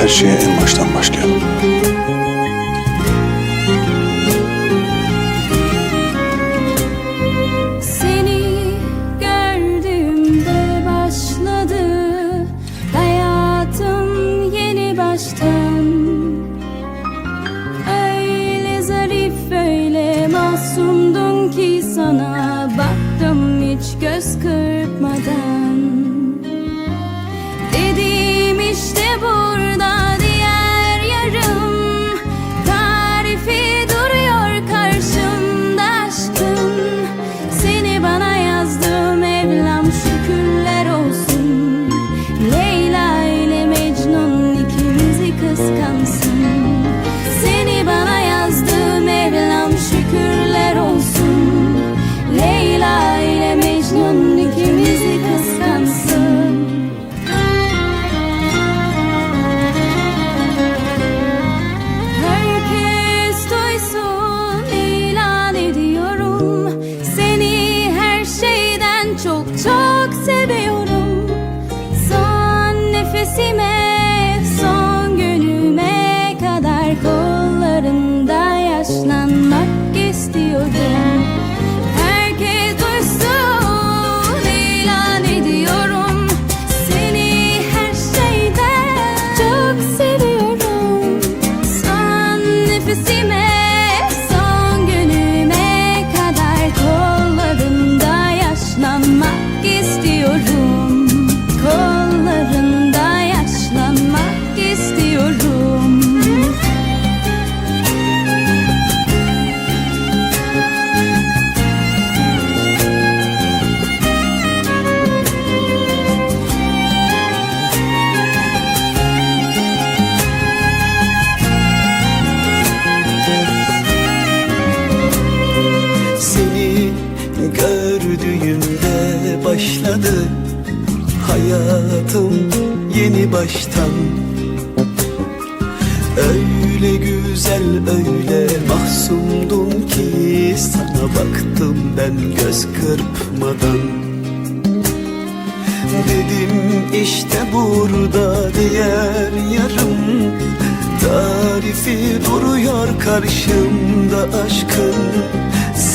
Her şeye en baştan başlayalım. Masumdun ki sana baktım hiç göz kırpmadan Dedim işte burada Son nefesime başladı hayatım yeni baştan. Öyle güzel öyle mahsumdun ki sana baktım ben göz kırpmadan. Dedim işte burada diğer yarım Tarifi duruyor karşımda aşkın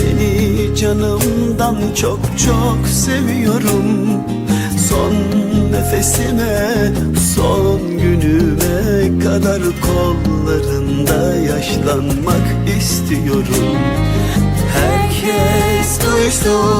Seni canımdan çok çok seviyorum. Son nefesime son günüme kadar kollarında yaşlanmak istiyorum. Herkes duysun